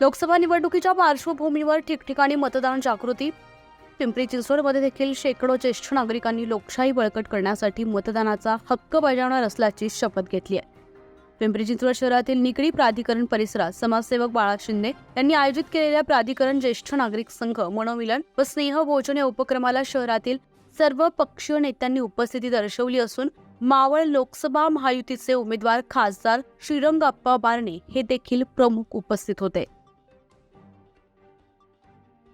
लोकसभा निवडणुकीच्या पार्श्वभूमीवर ठिकठिकाणी मतदान जागृती. पिंपरी चिंचवडमध्ये देखील शेकडो ज्येष्ठ नागरिकांनी लोकशाही बळकट करण्यासाठी मतदानाचा हक्क बजावणार असल्याची शपथ घेतली आहे. पिंपरी चिंचवड शहरातील निकडी प्राधिकरण परिसरात समाजसेवक बाळा शिंदे यांनी आयोजित केलेल्या प्राधिकरण ज्येष्ठ नागरिक संघ मनोमिलन व स्नेह भोजन या उपक्रमाला शहरातील सर्व पक्षीय नेत्यांनी उपस्थिती दर्शवली असून मावळ लोकसभा महायुतीचे उमेदवार खासदार श्रीरंगाप्पा बारणे हे देखील प्रमुख उपस्थित होते.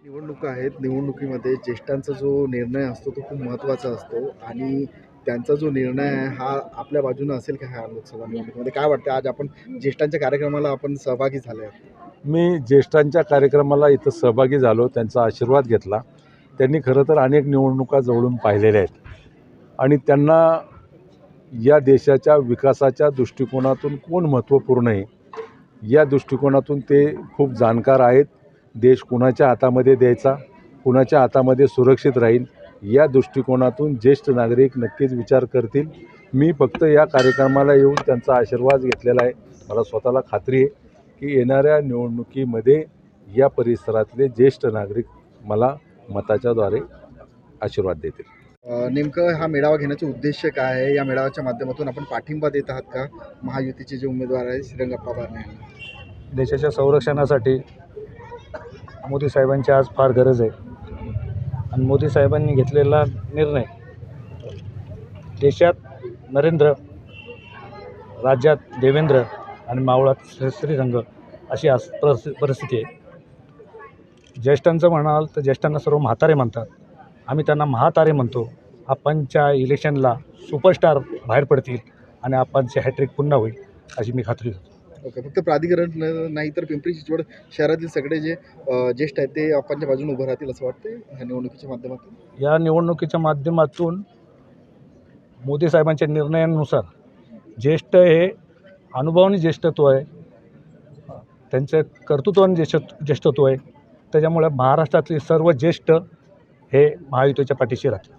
निवडणुका आहेत. निवडणुकीमध्ये ज्येष्ठांचा जो निर्णय असतो तो खूप महत्त्वाचा असतो. आणि त्यांचा जो निर्णय आहे हा आपल्या बाजूनं असेल का ह्या लोकसभा निवडणुकीमध्ये? काय वाटतं आज आपण ज्येष्ठांच्या कार्यक्रमाला आपण सहभागी झाले मी ज्येष्ठांच्या कार्यक्रमाला इथं सहभागी झालो त्यांचा आशीर्वाद घेतला. त्यांनी खरं तर अनेक निवडणुका जवळून पाहिलेल्या आहेत. आणि त्यांना या देशाच्या विकासाच्या दृष्टिकोनातून कोण महत्त्वपूर्ण आहे? या दृष्टिकोनातून ते खूप जाणकार आहेत. देश कुणाच्या हातामध्ये द्यायचा कुणाच्या हातामध्ये सुरक्षित राहील या दृष्टिकोनातून ज्येष्ठ नागरिक नक्कीच विचार करतील. मी फक्त या कार्यक्रमाला येऊन त्यांचा आशीर्वाद घेतलेला आहे. मला स्वतःला खात्री आहे की येणाऱ्या निवडणुकीमध्ये या परिसरातले ज्येष्ठ नागरिक मला मताच्याद्वारे आशीर्वाद देतील. नेमकं हा मेळावा घेण्याचा उद्देश काय आहे? या मेळाव्याच्या माध्यमातून आपण पाठिंबा देत आहात का? महायुतीचे जे उमेदवार आहेत श्रीरंगप्पा बारणे देशाच्या संरक्षणासाठी मोदी साहेबांची आज फार गरज आहे. आणि मोदी साहेबांनी घेतलेला निर्णय देशात नरेंद्र राज्यात देवेंद्र आणि मावळात श्री- श्रीरंग अशी आज परिस्थिती परिस्थिती आहे. ज्येष्ठांचं म्हणाल तर ज्येष्ठांना सर्व म्हातारे म्हणतात. आम्ही त्यांना महातारे म्हणतो. आपणच्या इलेक्शनला सुपरस्टार बाहेर पडतील आणि आपणची हॅट्रिक पुन्हा होईल अशी मी खात्री करतो ओके फक्त प्राधिकरण न- नाही तर पिंपरी चिंचवड शहरातील सगळे जे ज्येष्ठ आहेत ते आपणच्या बाजूने उभं राहतील असं वाटतं ह्या निवडणुकीच्या माध्यमातून? या निवडणुकीच्या माध्यमातून मोदी साहेबांच्या निर्णयानुसार ज्येष्ठ हे अनुभवाने ज्येष्ठत्व आहे त्यांचं कर्तृत्वाने ज्येष्ठ ज्येष्ठत्व आहे त्याच्यामुळे महाराष्ट्रातले सर्व ज्येष्ठ हे महायुतीच्या पाठीशी राहतील.